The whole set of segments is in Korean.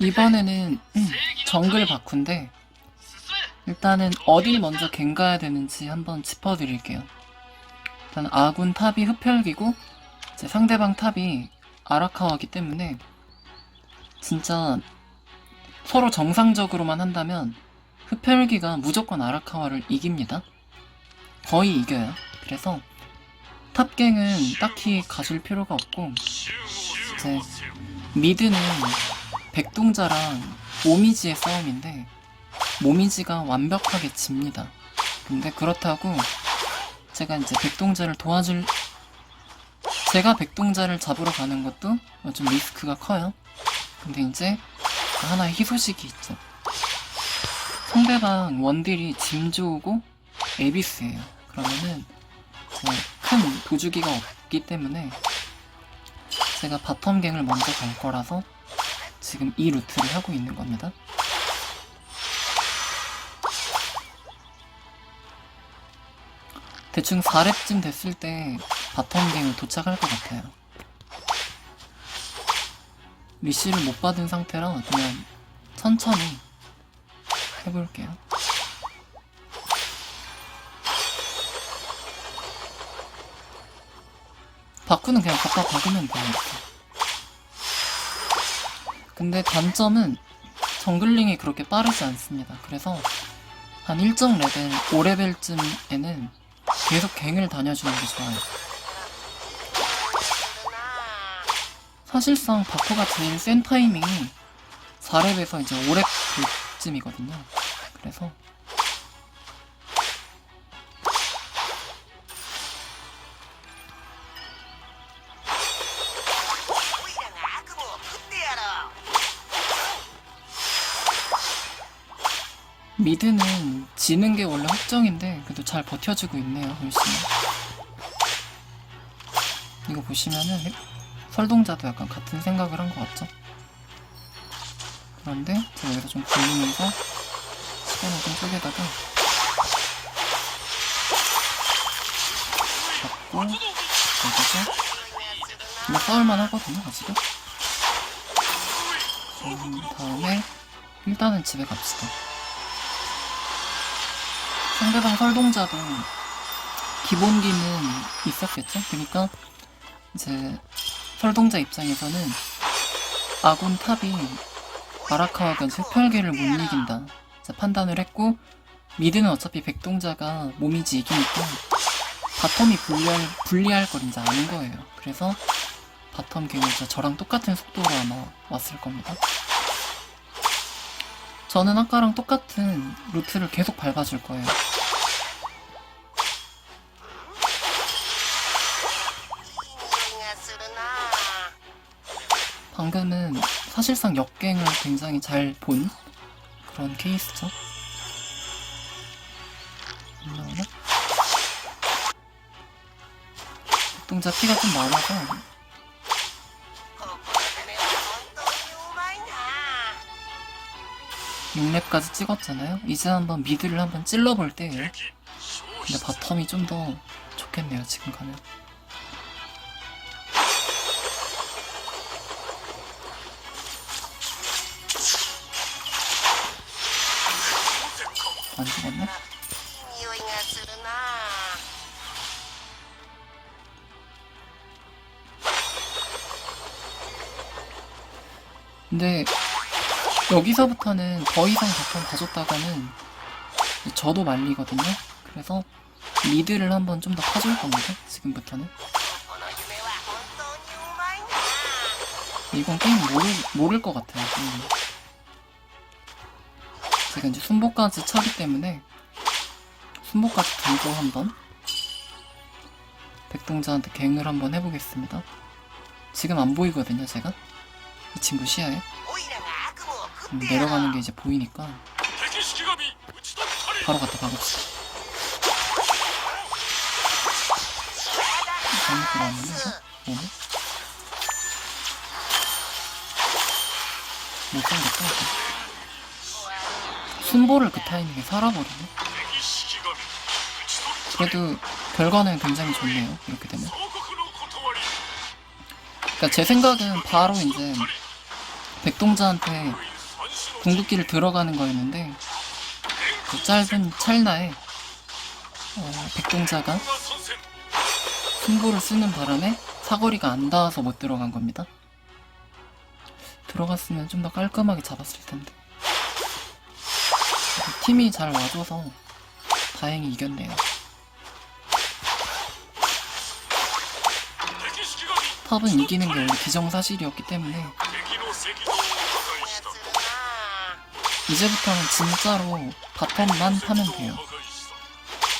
이번에는 음, 정글 바꾼데 일단은 어디 먼저 갱가야 되는지 한번 짚어드릴게요. 일단 아군 탑이 흡혈기고 이제 상대방 탑이 아라카와기 때문에 진짜 서로 정상적으로만 한다면 흡혈기가 무조건 아라카와를 이깁니다. 거의 이겨요. 그래서 탑갱은 딱히 가실 필요가 없고 이제 미드는 백동자랑 모미지의 싸움인데 모미지가 완벽하게 집니다. 근데 그렇다고 제가 이제 백동자를 도와줄 제가 백동자를 잡으러 가는 것도 좀 리스크가 커요. 근데 이제 하나의 희소식이 있죠. 상대방 원딜이 짐조우고 에비스예요. 그러면은 큰 도주기가 없기 때문에 제가 바텀갱을 먼저 갈 거라서 지금 이 루트를 하고 있는 겁니다. 대충 4렙쯤 됐을 때 바텀갱을 도착할 것 같아요. 리시를 못 받은 상태라 그냥 천천히 해볼게요. 바꾸는 그냥 갖다 박으면 돼요. 근데 단점은 정글링이 그렇게 빠르지 않습니다. 그래서 한 일정 레벨, 5레벨쯤에는 계속 갱을 다녀주는 게 좋아요. 사실상 바쿠가 제일 센 타이밍이 4렙에서 이제 5렙 그쯤이거든요. 그래서 미드는 지는 게 원래 확정인데 그래도 잘 버텨주고 있네요 열심히 이거 보시면은 설동자도 약간 같은 생각을 한 것 같죠? 그런데 제가 여기서 좀 굴리면서 시간을 좀 쪼개다가 잡고 여기서 뭐 싸울만 하거든요 아직은. 음, 다음에 일단은 집에 갑시다 상대방 설동자도 기본기는 있었겠죠? 그러니까 이제 설동자 입장에서는 아군 탑이 아라카와가 흡혈계를 못 이긴다. 판단을 했고 미드는 어차피 백동자가 몸이지 이기니까 바텀이 불리할, 불리할 걸 이제 아는 거예요. 그래서 바텀 진짜 저랑 똑같은 속도로 아마 왔을 겁니다 저는 아까랑 똑같은 루트를 계속 밟아줄 거예요 방금은 사실상 역갱을 굉장히 잘 본 그런 케이스죠. 안 나오나? 동자 피가 좀 많아서 6렙까지 찍었잖아요? 이제 한번 미드를 한번 찔러볼 때에요. 근데 바텀이 좀 더 좋겠네요, 지금 가면. 안 죽었네? 근데 여기서부터는 더 이상 바텀 봐줬다가는 저도 말리거든요. 그래서 미드를 한번 좀 더 파줄 겁니다. 지금부터는. 이건 게임 모를, 모를 것 같아요. 음. 제가 이제 순보까지 차기 때문에 순보까지 들고 한번 백동자한테 갱을 한번 해보겠습니다. 지금 안 보이거든요, 제가. 이 친구 시야에. 음, 내려가는 게 이제 보이니까 바로 갖다 박았어. 잘못 들어왔는데 몸을 못 당겼다 순보를 그 타이밍에 살아버리네. 그래도 결과는 굉장히 좋네요 이렇게 되면. 그러니까 제 생각은 바로 이제 백동자한테 궁극기를 들어가는 거였는데 그 짧은 찰나에 어, 백동자가 승부를 쓰는 바람에 사거리가 안 닿아서 못 들어간 겁니다. 들어갔으면 좀 더 깔끔하게 잡았을 텐데. 팀이 잘 와줘서 다행히 이겼네요. 탑은 이기는 게 원래 기정사실이었기 때문에 이제부터는 진짜로 바텀만 파면 돼요.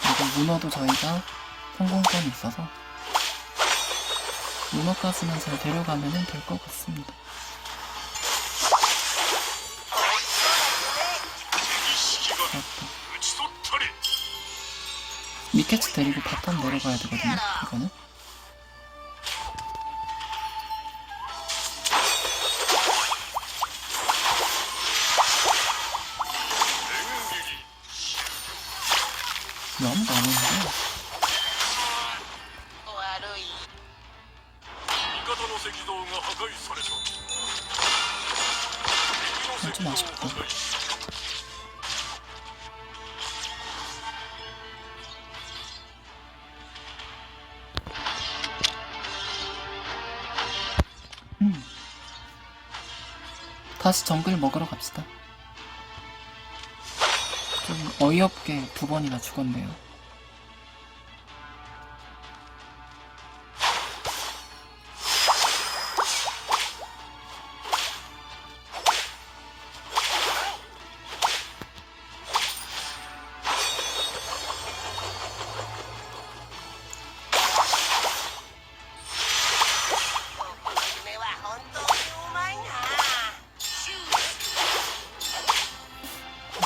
그리고 문어도 저희가 성공권이 있어서 문어까지만 잘 데려가면 될 것 같습니다. 그렇다. 미케츠 데리고 바텀 내려가야 되거든요. 이거는. 아, 좀 아쉽다. 음. 다시 정글 먹으러 갑시다. 좀 어이없게 두 번이나 죽었네요.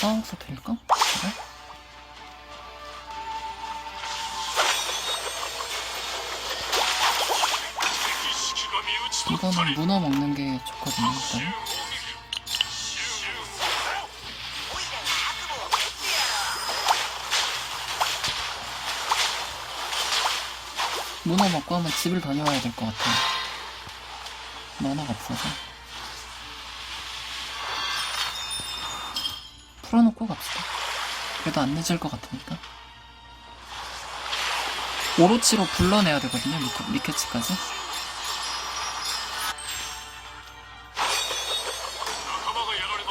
싸워서 될까? 그래? 이거는 문어 먹는 게 좋거든요, 일단. 문어 먹고 하면 집을 다녀와야 될 것 같아요. 만화가 없어서. 풀어놓고 갑시다. 그래도 안 늦을 것 같으니까. 오로치로 불러내야 되거든요, 리케, 치까지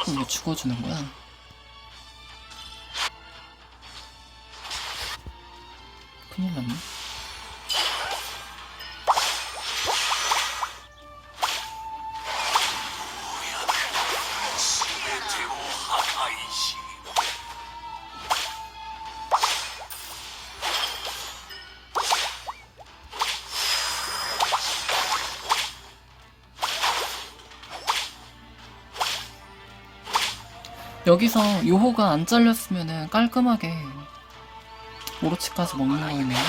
이거 죽어주는 거야. 큰일 났네. 여기서 요호가 안 잘렸으면은 깔끔하게 오로치까지 먹는 아, 거였는데 네,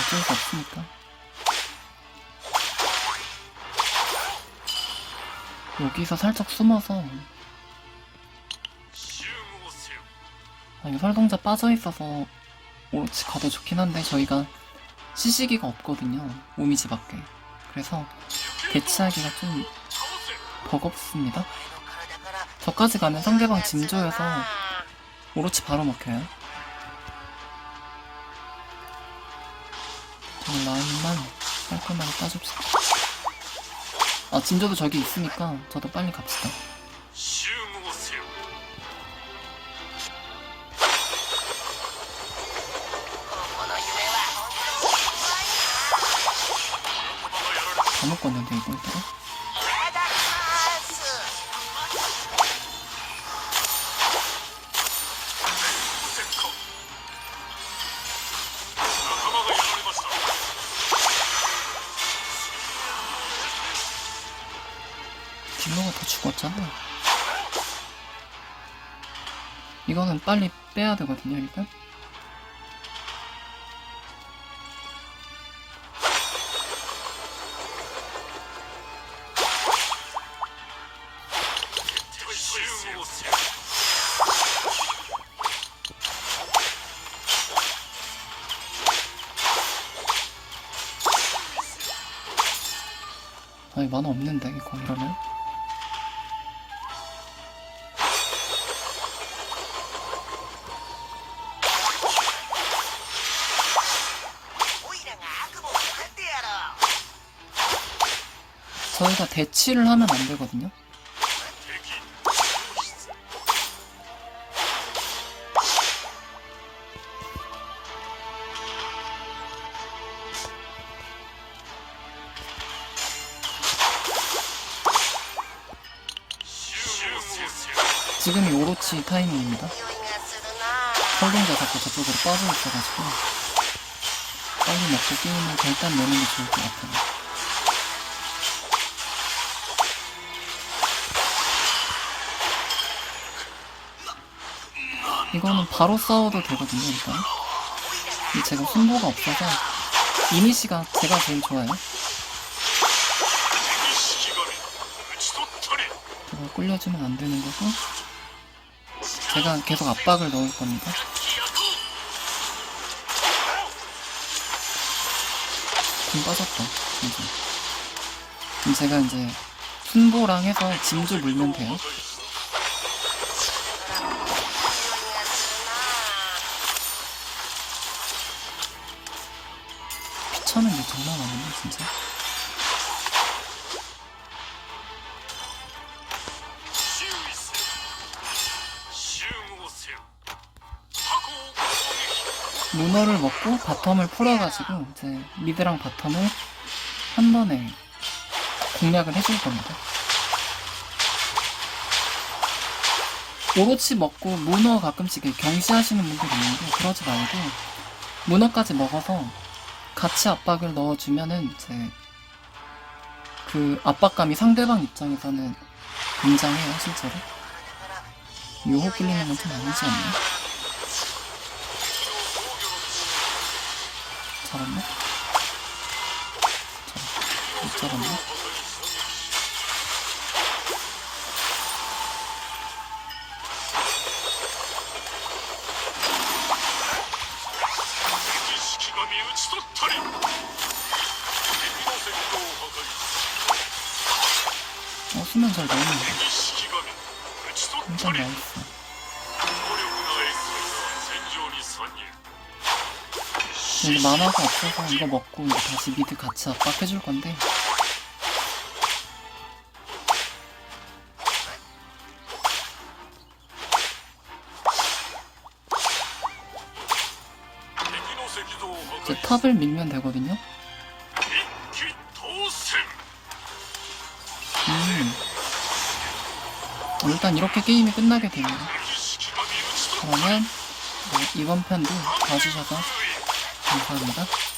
어쩔 수 없으니까. 여기서 살짝 숨어서. 아, 이 설동자 빠져있어서 오로치 가도 좋긴 한데 저희가 시시기가 없거든요. 오미지 밖에. 그래서 대치하기가 좀 버겁습니다. 저까지 가면 상대방 짐조여서 오로치 바로 먹혀요. 저 라인만 깔끔하게 따줍시다. 아, 진조도 저기 있으니까 저도 빨리 갑시다. 다 먹었는데 이거 일단 이거는 빨리 빼야 되거든요, 일단. 아, 나 만화 없는데 이거 이러면 거기다 대치를 하면 안 되거든요. 지금이 오로치 타이밍입니다. 설동자 자꾸 저쪽으로 빠져 있어가지고 빨리 먹고 게임을 일단 내는 게 좋을 것 같아요. 이거는 바로 싸워도 되거든요, 일단. 제가 순보가 없어서 이미씨가 제가 제일 좋아요. 제가 꿀려주면 안 되는 거고 제가 계속 압박을 넣을 겁니다. 금 빠졌다, 이제. 그럼 제가 이제 순보랑 해서 짐주 물면 돼요. 문어를 먹고 바텀을 풀어가지고 이제 미드랑 바텀을 한 번에 공략을 해줄 겁니다. 오로치 먹고 문어 가끔씩 경시하시는 분들이 있는데 그러지 말고 문어까지 먹어서 같이 압박을 넣어주면은 이제 그 압박감이 상대방 입장에서는 굉장해요 실제로. 요호 끌리는 건 좀 아니지 않나? 살았나? 자, 못 살았나? 어, 수면살 너무 깜짝 놀랐어. 우리 만화가 없어서 이거 먹고 이제 다시 미드 같이 압박해줄 건데. 이제 탑을 밀면 되거든요. 음. 일단 이렇게 게임이 끝나게 됩니다 그러면 네, 이번 편도 봐주셔서 감사합니다.